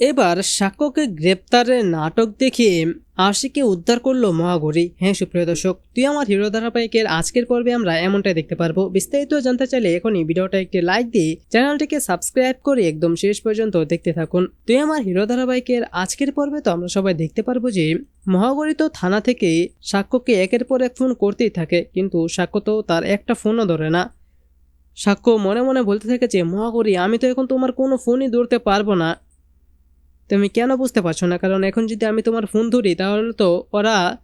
এবার সাক্ষ্যকে গ্রেপ্তারের নাটক দেখিয়ে আশিকে উদ্ধার করল মহাগরি হ্যাঁ সুপ্রিয় দর্শক, তুই আমার হিরো ধারাবাহিকের আজকের পর্বে আমরা এমনটাই দেখতে পারব। বিস্তারিত জানতে চাইলে এখনই ভিডিওটা একটি লাইক দিয়ে চ্যানেলটিকে সাবস্ক্রাইব করে একদম শেষ পর্যন্ত দেখতে থাকুন। তুই আমার হিরো ধারাবাহিকের আজকের পর্বে তো আমরা সবাই দেখতে পারব যে মহাগরি তো থানা থেকে সাক্ষ্যকে একের পর এক ফোন করতেই থাকে, কিন্তু সাক্ষ্য তো তার একটা ফোনও ধরে না। সাক্ষ্য মনে মনে বলতে থাকে যে মহাগরি আমি তো এখন তোমার কোনো ফোনই ধরতে পারব না। তুমি কেন বুঝতে পারছ না? কারণ এখন যদি আমি তোমার ফোন ধরি, তাহলে তো ওরা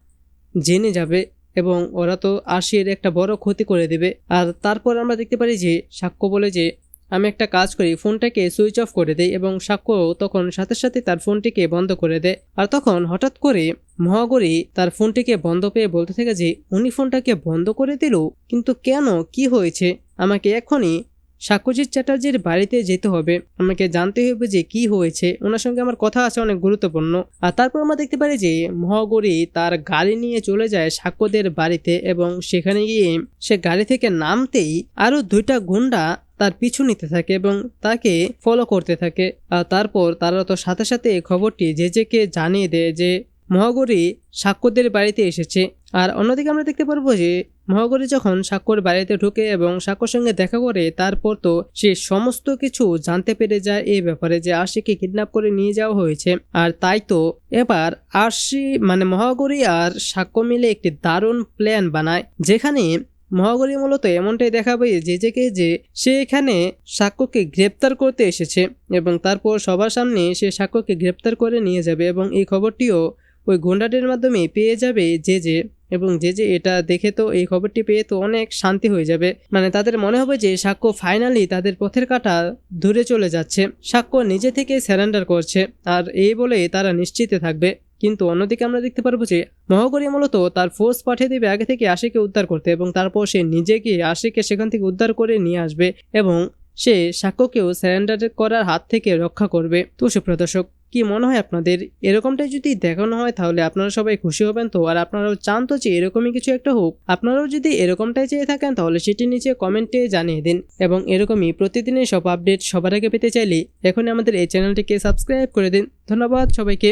জেনে যাবে এবং ওরা তো আশির একটা বড় ক্ষতি করে দেবে। আর তারপর আমরা দেখতে পারি যে, সাক্ষ্য বলে যে, আমি একটা কাজ করি, ফোনটাকে সুইচ অফ করে দেয় এবং সাক্ষ্য তখন সাথে সাথে তার ফোনটিকে বন্ধ করে দেয়। আর তখন হঠাৎ করে মহাগরি তার ফোনটিকে বন্ধ পেয়ে বলতে থাকে যে, উনি ফোনটাকে বন্ধ করে দিল? কিন্তু কেন? কি হয়েছে? আমাকে এখনই সাক্ষ্যজিৎ চ্যাটার্জির বাড়িতে যেতে হবে। আমাকে জানতে হবে যে কি হয়েছে। ওনার সঙ্গে আমার কথা আছে, অনেক গুরুত্বপূর্ণ। আর তারপর আমরা দেখতে পারি যে মহাগরি তার গাড়ি নিয়ে চলে যায় সাক্ষ্যদের বাড়িতে এবং সেখানে গিয়ে সে গাড়ি থেকে নামতেই আরও দুইটা গুন্ডা তার পিছু নিতে থাকে এবং তাকে ফলো করতে থাকে। আর তারপর তারা তো সাথে সাথে খবরটি যে যেকে জানিয়ে দেয় যে মহাগরি সাক্ষ্যদের বাড়িতে এসেছে। আর অন্যদিকে আমরা দেখতে পারব যে মহাগরি যখন সাক্ষ্যর বাড়িতে ঢুকে এবং সাক্ষ্যর সঙ্গে দেখা করে, তারপর তো সে সমস্ত কিছু জানতে পেরে যায় এই ব্যাপারে যে আশিকে কিডন্যাপ করে নিয়ে যাওয়া হয়েছে। আর তাই তো এবার আশি মানে মহাগরি আর সাক্ষ্য মিলে একটি দারুণ প্ল্যান বানায়, যেখানে মহাগরি মূলত এমনটাই দেখাবে যে যেকে যে সে এখানে সাক্ষ্যকে গ্রেপ্তার করতে এসেছে এবং তারপর সবার সামনে সে সাক্ষ্যকে গ্রেপ্তার করে নিয়ে যাবে এবং এই খবরটিও ওই গুন্ডাদের মাধ্যমে পেয়ে যাবে যে যে এবং যে যে এটা দেখে তো এই খবরটি পেয়ে তো অনেক শান্তি হয়ে যাবে। মানে তাদের মনে হবে যে সাক্ষ্য ফাইনালি তাদের পথের কাটা দূরে চলে যাচ্ছে। সাক্ষ্য নিজে থেকে স্যারেন্ডার করছে। আর এই বলে তারা নিশ্চিতে থাকবে। কিন্তু অন্যদিকে আমরা দেখতে পারব যে মহাগরি মূলত তার ফোর্স পাঠিয়ে দেবে আগে থেকে আশিকে উদ্ধার করতে এবং তারপর সে নিজে গিয়ে আশিকে সেখান থেকে উদ্ধার করে নিয়ে আসবে এবং সে সাক্ষ্যকেও স্যারেন্ডার করার হাত থেকে রক্ষা করবে। তো সুপ্রদর্শক কি মনে হয় আপনাদের? এরকমটাই যদি দেখানো হয়, তাহলে আপনারা সবাই খুশি হবেন তো। আর আপনারাও চান তো যে এরকমই কিছু একটা হোক। আপনারাও যদি এরকমটাই চেয়ে থাকেন, তাহলে সেটি নিচে কমেন্টে জানিয়ে দিন। এবং এরকমই প্রতিদিনের সব আপডেট সবার আগে পেতে চাইলে এখনই আমাদের এই চ্যানেলটিকে সাবস্ক্রাইব করে দিন। ধন্যবাদ সবাইকে।